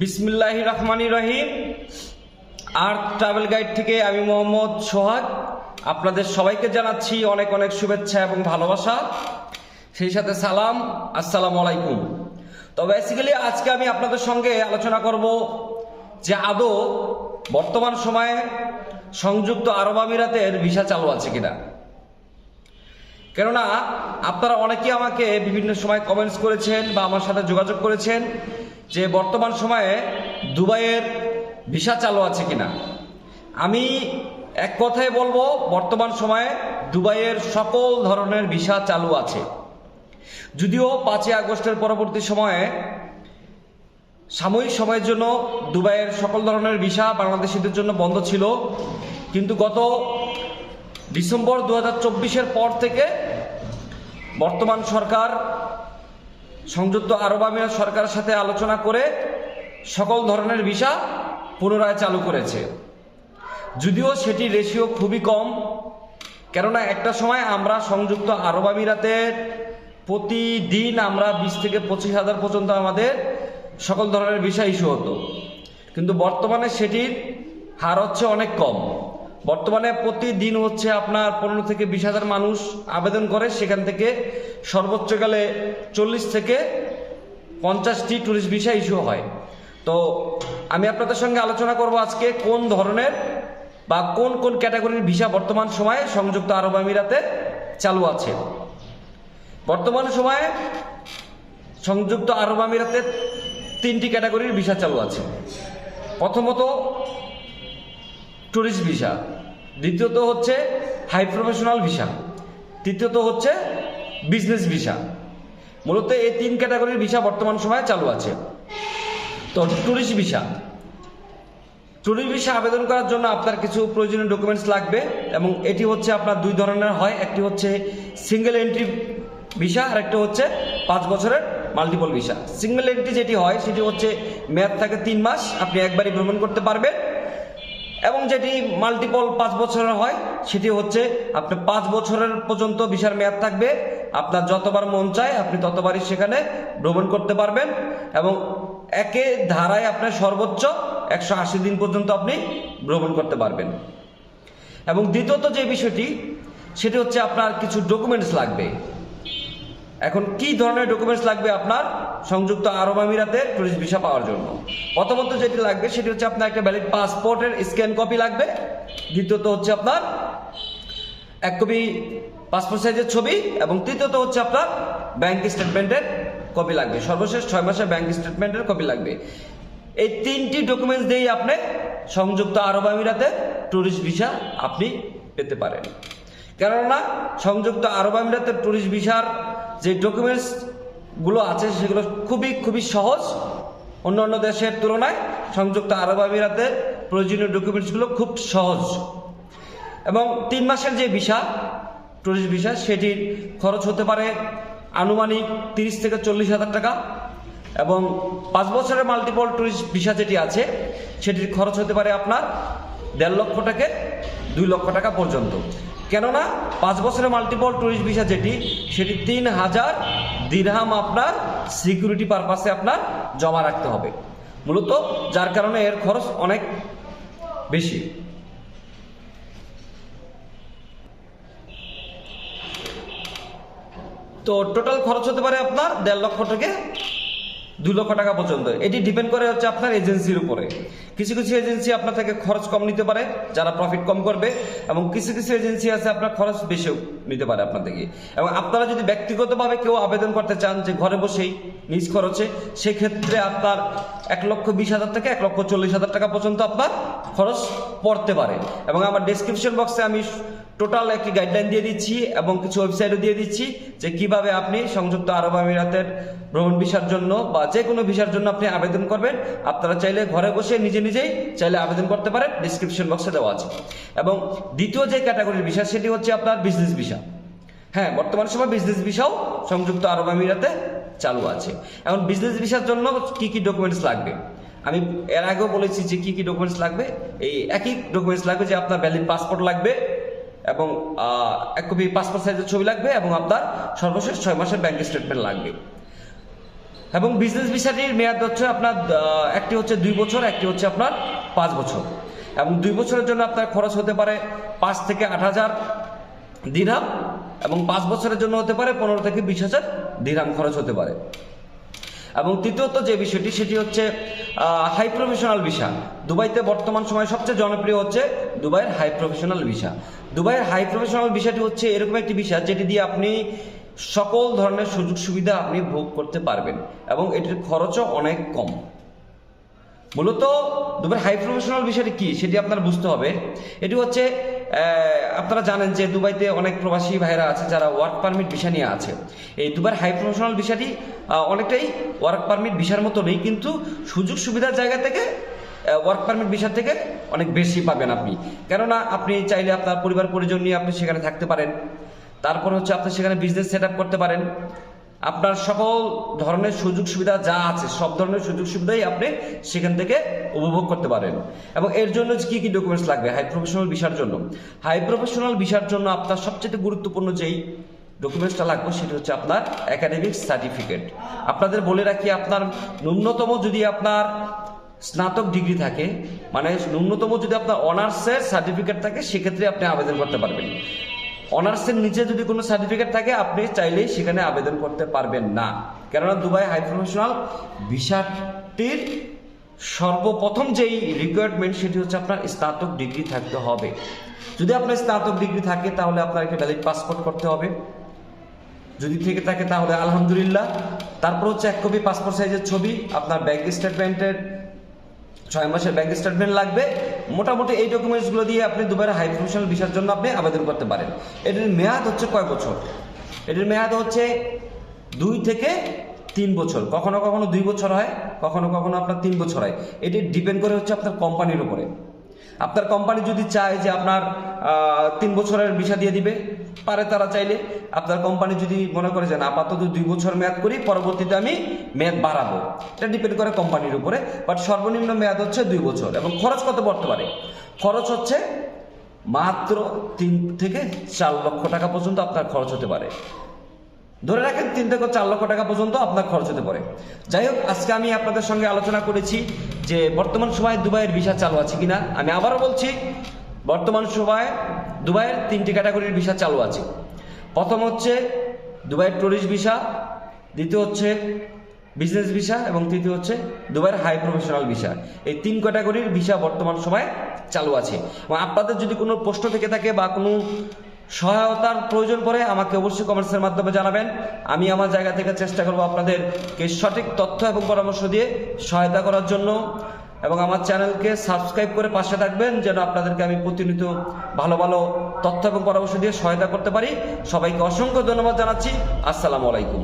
বিসমিল্লাহ রহমানি রহিম। আর্থ ট্রাভেল গাইড থেকে আমি মোহাম্মদ সোহাগ। আপনাদের সবাইকে জানাচ্ছি অনেক অনেক শুভেচ্ছা এবং ভালোবাসা। সেই সাথে সালাম, আসসালামু আলাইকুম। তো বেসিক্যালি আজকে আমি আপনাদের সঙ্গে আলোচনা করব যে আদৌ বর্তমান সময়ে সংযুক্ত আরব আমিরাতের ভিসা চালু আছে কিনা। কেননা আপনারা অনেকেই আমাকে বিভিন্ন সময় কমেন্টস করেছেন বা আমার সাথে যোগাযোগ করেছেন। যে বর্তমান সময়ে দুবাইয়ের ভিসা চালু আছে কিনা। আমি এক কথায় বলব, বর্তমান সময়ে দুবাইয়ের সকল ধরনের ভিসা চালু আছে। যদিও পাঁচই আগস্টের পরবর্তী সময়ে সাময়িক সময়ের জন্য দুবাইয়ের সকল ধরনের ভিসা বাংলাদেশিদের জন্য বন্ধ ছিল, কিন্তু গত ডিসেম্বর দু হাজার পর থেকে বর্তমান সরকার সংযুক্ত আরব আমিরাত সরকারের সাথে আলোচনা করে সকল ধরনের ভিসা পুনরায় চালু করেছে। যদিও সেটি রেশিও খুবই কম, কেননা একটা সময় আমরা সংযুক্ত আরব আমিরাতের প্রতিদিন আমরা বিশ থেকে পঁচিশ হাজার পর্যন্ত আমাদের সকল ধরনের ভিসা ইস্যু হতো। কিন্তু বর্তমানে সেটির হার হচ্ছে অনেক কম। বর্তমানে প্রতিদিন হচ্ছে আপনার পনেরো থেকে বিশ হাজার মানুষ আবেদন করে, সেখান থেকে সর্বোচ্চ গেলে চল্লিশ থেকে পঞ্চাশটি ট্যুরিস্ট ভিসা ইস্যু হয়। তো আমি আপনাদের সঙ্গে আলোচনা করব আজকে কোন ধরনের বা কোন কোন ক্যাটাগরির ভিসা বর্তমান সময়ে সংযুক্ত আরব আমিরাতে চালু আছে। বর্তমান সময়ে সংযুক্ত আরব আমিরাতে তিনটি ক্যাটাগরির ভিসা চালু আছে। প্রথমত ট্যুরিস্ট ভিসা, দ্বিতীয়ত হচ্ছে হাই প্রফেশনাল ভিসা, তৃতীয়ত হচ্ছে বিজনেস ভিসা মূলত এই তিন ক্যাটাগরির ভিসা বর্তমান সময়ে চালু আছে। তো ট্যুরিস্ট ভিসা ট্যুরিস্ট ভিসা আবেদন করার জন্য আপনার কিছু প্রয়োজনীয় ডকুমেন্টস লাগবে এবং এটি হচ্ছে আপনার দুই ধরনের হয়। একটি হচ্ছে সিঙ্গেল এন্ট্রি ভিসা আর একটা হচ্ছে পাঁচ বছরের মাল্টিপল ভিসা সিঙ্গেল এন্ট্রি যেটি হয়, সেটি হচ্ছে মেয়াদ থাকে তিন মাস, আপনি একবারই ভ্রমণ করতে পারবেন। এবং যেটি মাল্টিপল পাঁচ বছরের হয়, সেটি হচ্ছে আপনি পাঁচ বছরের পর্যন্ত ভিসার মেয়াদ থাকবে। আপনার যতবার মন চায়, আপনি ততবারই সেখানে ভ্রমণ করতে পারবেন এবং একে ধারায় আপনার সর্বোচ্চ একশো আশি দিন পর্যন্ত আপনি ভ্রমণ করতে পারবেন। এবং দ্বিতীয়ত যে বিষয়টি, সেটি হচ্ছে আপনার কিছু ডকুমেন্টস লাগবে। এখন কি ধরনের ডকুমেন্টস লাগবে আপনার সংযুক্ত আরব আমিরাতে টুরিস্ট ভিসা পাওয়ার জন্য? প্রথমত যেটি লাগবে, সেটি হচ্ছে আপনার একটা ভ্যালিড পাসপোর্টের স্ক্যান কপি লাগবে। দ্বিতীয়ত হচ্ছে আপনার এক কপি পাসপোর্ট সাইজের ছবি এবং তৃতীয়ত হচ্ছে আপনার ব্যাংক স্টেটমেন্টের কপি লাগবে। সর্বশেষ ছয় মাসের ব্যাংক স্টেটমেন্টের কপি লাগবে। এই তিনটি ডকুমেন্টস দিয়েই আপনি সংযুক্ত আরব আমিরাতে ট্যুরিস্ট ভিসা আপনি পেতে পারেন। কেননা সংযুক্ত আরব আমিরাতের ট্যুরিস্ট ভিসার যে ডকুমেন্টসগুলো আছে, সেগুলো খুবই খুবই সহজ। অন্যান্য দেশের তুলনায় সংযুক্ত আরব আমিরাতের প্রয়োজনীয় ডকুমেন্টসগুলো খুব সহজ। এবং তিন মাসের যে ভিসা টুরিস্ট ভিসা সেটির খরচ হতে পারে আনুমানিক তিরিশ থেকে চল্লিশ হাজার টাকা এবং পাঁচ বছরের মাল্টিপল টুরিস্ট ভিসা যেটি আছে, সেটির খরচ হতে পারে আপনার দেড় লক্ষ থেকে দুই লক্ষ টাকা পর্যন্ত। কেননা পাঁচ বছরের মাল্টিপল টুরিস্ট ভিসা যেটি, সেটি তিন হাজার দিরহাম আপনার সিকিউরিটি পারপাসে আপনার জমা রাখতে হবে। মূলত যার কারণে এর খরচ অনেক বেশি। তো টোটাল খরচ হতে পারে আপনার দেড় লক্ষ থেকে দু লক্ষ টাকা পর্যন্ত। এটি ডিপেন্ড করে হচ্ছে আপনার এজেন্সির উপরে। কিছু কিছু এজেন্সি আপনার থেকে খরচ কম নিতে পারে, যারা প্রফিট কম করবে, এবং কিছু কিছু এজেন্সি আছে আপনার খরচ বেশিও নিতে পারে আপনার থেকে। এবং আপনারা যদি ব্যক্তিগতভাবে কেউ আবেদন করতে চান যে ঘরে বসেই নিজ খরচে, সেক্ষেত্রে আপনার এক লক্ষ বিশ হাজার থেকে এক লক্ষ চল্লিশ হাজার টাকা পর্যন্ত আপনার খরচ পড়তে পারে। এবং আমার ডেসক্রিপশন বক্সে আমি টোটাল একটি গাইডলাইন দিয়ে দিচ্ছি এবং কিছু ওয়েবসাইটও দিয়ে দিচ্ছি যে কীভাবে আপনি সংযুক্ত আরব আমিরাতের ভ্রমণ ভিসার জন্য বা যে কোনো ভিসার জন্য আপনি আবেদন করবেন। আপনারা চাইলে ঘরে বসে নিজে নিজেই চাইলে আবেদন করতে পারেন ডিসক্রিপশন বক্সে দেওয়া আছে। এবং দ্বিতীয় যে ক্যাটাগরির ভিসা, সেটি হচ্ছে আপনার বিজনেস ভিসা হ্যাঁ বর্তমান সময় বিজনেস ভিসাও সংযুক্ত আরব আমিরাতে চালু আছে। এখন বিজনেস ভিসার জন্য কি কি ডকুমেন্টস লাগবে? আমি এর আগেও বলেছি যে কি কি ডকুমেন্টস লাগবে? এই একই ডকুমেন্টস লাগবে যে আপনার ভ্যালিড পাসপোর্ট লাগবে এবং এক কপি পাসপোর্ট সাইজের ছবি লাগবে এবং আপনার সর্বশেষ ছয় মাসের ব্যাংক স্টেটমেন্ট লাগবে। এবং বিজনেস ভিসাটির মেয়াদ হচ্ছে আপনার একটি হচ্ছে দুই বছর, একটি হচ্ছে আপনার পাঁচ বছর। এবং দুই বছরের জন্য আপনার খরচ হতে পারে পাঁচ থেকে আট হাজার দিরহাম এবং পাঁচ বছরের জন্য হতে পারে পনেরো থেকে বিশ হাজার দিরহাম খরচ হতে পারে। এবং তৃতীয়ত যে বিষয়টি, সেটি হচ্ছে হাই প্রফেশনাল ভিসা দুবাইতে বর্তমান সময়ে সবচেয়ে জনপ্রিয় হচ্ছে দুবাইয়ের হাই প্রফেশনাল ভিসা দুবাইয়ের হাই প্রফেশনাল ভিসাটি হচ্ছে এরকম একটি ভিসা যেটি দিয়ে আপনি সকল ধরনের সুযোগ সুবিধা আপনি ভোগ করতে পারবেন এবং এটির খরচও অনেক কম। মূলত দুবাই হাই প্রফেশনাল বিষয়টি কি, সেটি আপনার বুঝতে হবে। এটি হচ্ছে আপনারা জানেন যে দুবাইতে অনেক প্রবাসী ভাইরা আছে যারা ওয়ার্ক পারমিট ভিসা নিয়ে আছে। এই দুবাইয়ের হাই প্রফেশনাল ভিসাটি অনেকটাই ওয়ার্ক পারমিট ভিসার মতো নেই, কিন্তু সুযোগ সুবিধার জায়গা থেকে ওয়ার্ক পারমিট ভিসা থেকে অনেক বেশি পাবেন আপনি। কেননা আপনি চাইলে আপনার পরিবার পরিজন নিয়ে আপনি সেখানে থাকতে পারেন। তারপর হচ্ছে আপনি সেখানে বিজনেস সেট করতে পারেন। আপনার সকল ধরনের সুযোগ সুবিধা যা আছে, সব ধরনের সুযোগ সুবিধাই আপনি সেখান থেকে উপভোগ করতে পারেন। এবং এর জন্য কি কি ডকুমেন্টস লাগবে? হাই প্রফেশনাল ভিসার জন্য। হাই প্রফেশনাল ভিসার জন্য আপনার সবচেয়ে গুরুত্বপূর্ণ যেই ডকুমেন্টসটা লাগবে সেটা হচ্ছে আপনার একাডেমিক সার্টিফিকেট আপনাদের বলে রাখি, আপনার ন্যূনতম যদি আপনার স্নাতক ডিগ্রি থাকে মানে ন্যূনতম যদি আপনার অনার্সের সার্টিফিকেট থাকে, সেক্ষেত্রে আপনি আবেদন করতে পারবেন। অনার্সের নিচে যদি কোনো সার্টিফিকেট থাকে, আপনি চাইলেই সেখানে আবেদন করতে পারবেন না। কেননা দুবাই হাই প্রফেশনাল ভিসাটির সর্বপ্রথম যেই রিকোয়ারমেন্ট সেটি হচ্ছে আপনার স্নাতক ডিগ্রি থাকতে হবে। যদি আপনার স্নাতক ডিগ্রি থাকে, তাহলে আপনার একটা ভ্যালিড পাসপোর্ট করতে হবে। যদি থেকে থাকে, তাহলে আলহামদুলিল্লাহ। তারপর হচ্ছে এক কপি পাসপোর্ট সাইজের ছবি, আপনার ব্যাংক স্টেটমেন্টের ছয় মাসের ব্যাংক স্টেটমেন্ট লাগবে। মোটামুটি এই ডকুমেন্টসগুলো দিয়ে আপনি দুবাইয়ের হাই প্রফেশনাল ভিসার জন্য আপনি আবেদন করতে পারেন। এটির মেয়াদ হচ্ছে কয় বছর? এটির মেয়াদ হচ্ছে দুই থেকে তিন বছর। কখনো কখনো দুই বছর হয়, কখনো কখনো আপনার তিন বছর হয়। এটি ডিপেন্ড করে হচ্ছে আপনার কোম্পানির উপরে। আপনার কোম্পানি যদি চায় যে আপনার তিন বছরের ভিসা দিয়ে দিবে পারে তারা চাইলে। আপনার কোম্পানি যদি মনে করে যে না, আপাতত দুই বছর মেয়াদ করি পরবর্তীতে আমি মেয়াদ বাড়াবো। এটা ডিপেন্ড করে কোম্পানির উপরে বাট সর্বনিম্ন মেয়াদ হচ্ছে দুই বছর। এবং খরচ কত পড়তে পারে? খরচ হচ্ছে মাত্র তিন থেকে চার লক্ষ টাকা পর্যন্ত আপনার খরচ হতে পারে। ধরে রাখেন, তিন থেকে চার লক্ষ টাকা পর্যন্ত আপনার খরচ হতে পারে যাই হোক, আজকে আমি আপনাদের সঙ্গে আলোচনা করেছি যে বর্তমান সময়ে দুবাইয়ের ভিসা চালু আছে কিনা। আমি আবারও বলছি, বর্তমান সময়ে দুবাইয়ের তিনটি ক্যাটাগরির ভিসা চালু আছে। প্রথম হচ্ছে দুবাইয়ের ট্যুরিস্ট ভিসা, দ্বিতীয় হচ্ছে বিজনেস ভিসা, এবং তৃতীয় হচ্ছে দুবাইয়ের হাই প্রফেশনাল ভিসা। এই তিন ক্যাটাগরির ভিসা বর্তমান সময়ে চালু আছে। এবং আপনাদের যদি কোনো প্রশ্ন থেকে থাকে বা কোনো সহায়তার প্রয়োজন পড়ে আমাকে অবশ্যই কমেন্টসের মাধ্যমে জানাবেন। আমি আমার জায়গা থেকে চেষ্টা করব আপনাদেরকে সঠিক তথ্য এবং পরামর্শ দিয়ে সহায়তা করার জন্য। এবং আমার চ্যানেলকে সাবস্ক্রাইব করে পাশে থাকবেন, যেন আপনাদেরকে আমি প্রতিনিয়ত ভালো ভালো তথ্য এবং পরামর্শ দিয়ে সহায়তা করতে পারি। সবাইকে অসংখ্য ধন্যবাদ জানাচ্ছি। আসসালামু আলাইকুম।